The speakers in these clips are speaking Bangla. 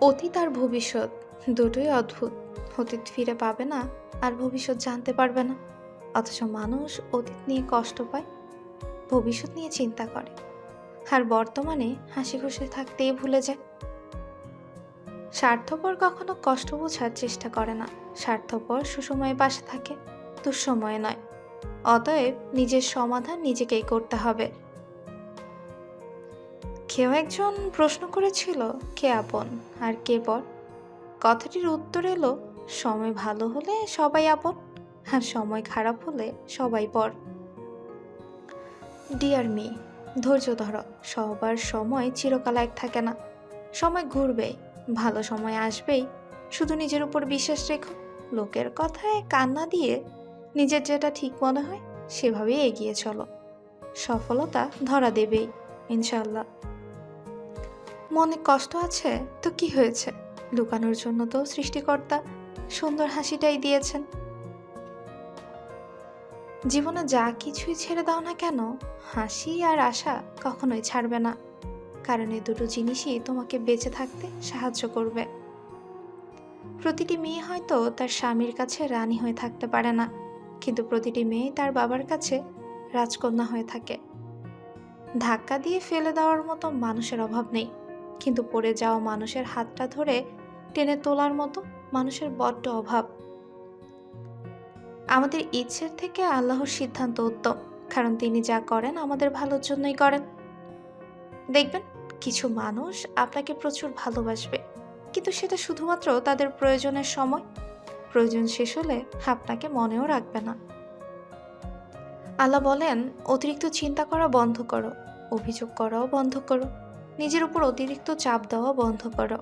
অতীত আর ভবিষ্যৎ দুটোই অদ্ভুত। অতীত ফিরে পাবে না আর ভবিষ্যৎ জানতে পারবে না। অথচ মানুষ অতীত নিয়ে কষ্ট পায়, ভবিষ্যৎ নিয়ে চিন্তা করে। আর বর্তমানে হাসি খুশি থাকতেই ভুলে যায়। স্বার্থপর কখনো কষ্ট বোঝার চেষ্টা করে না। স্বার্থপর সুসময়ে পাশে থাকে, দুঃসময়ে নয়। অতএব নিজের সমাধান নিজেকেই করতে হবে। কেউ একজন প্রশ্ন করেছিল, কে আপন আর কে পর কথাটির উত্তর এলো, সময় ভালো হলে সবাই আপন আর সময় খারাপ হলে সবাই পর ডিয়ার মি ধৈর্য ধরো, সবার সময় চিরকাল এক থাকে না। সময় ঘুরবে, ভালো সময় আসবেই। শুধু নিজের উপর বিশ্বাস রেখো, লোকের কথায় কান্না দিয়ে নিজের যেটা ঠিক মনে হয়, সেভাবেই এগিয়ে চলো। সফলতা ধরা দেবেই ইনশাল্লাহ মনে কষ্ট আছে? তো কি হয়েছে? লুকানোর জন্য তো সৃষ্টিকর্তা সুন্দর হাসিটাই দিয়েছেন। জীবনে যা কিছুই ছেড়ে দাও না কেন, হাসি আর আশা কখনোই ছাড়বে না। কারণ এই দুটো জিনিসই তোমাকে বেঁচে থাকতে সাহায্য করবে। প্রতিটি মেয়ে হয়তো তার স্বামীর কাছে রানী হয়ে থাকতে পারে না, কিন্তু প্রতিটি মেয়ে তার বাবার কাছে রাজকন্যা হয়ে থাকে। ধাক্কা দিয়ে ফেলে দেওয়ার মতো মানুষের অভাব নেই। কিন্তু পড়ে যাওয়া মানুষের হাতটা ধরে টেনে তোলার মতো মানুষের বড্ড অভাব। আমাদের ইচ্ছের থেকে আল্লাহর সিদ্ধান্ত উত্তম, কারণ তিনি যা করেন আমাদের ভালোর জন্যই করেন। দেখবেন, কিছু মানুষ আপনাকে প্রচুর ভালোবাসবে, কিন্তু সেটা শুধুমাত্র তাদের প্রয়োজনের সময়। প্রয়োজন শেষ হলে আপনাকে মনেও রাখবে না। আল্লাহ বলেন, অতিরিক্ত চিন্তা করা বন্ধ করো, অভিযোগ করাও বন্ধ করো। নিজের উপর অতিরিক্ত চাপ দেওয়া বন্ধ করো।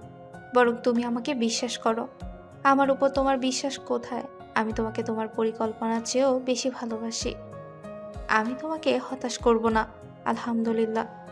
বরং তুমি আমাকে বিশ্বাস করো। আমার উপর তোমার বিশ্বাস কোথায়? আমি তোমাকে তোমার পরিকল্পনার চেয়েও বেশি ভালোবাসি। আমি তোমাকে হতাশ করব না, আলহামদুলিল্লাহ।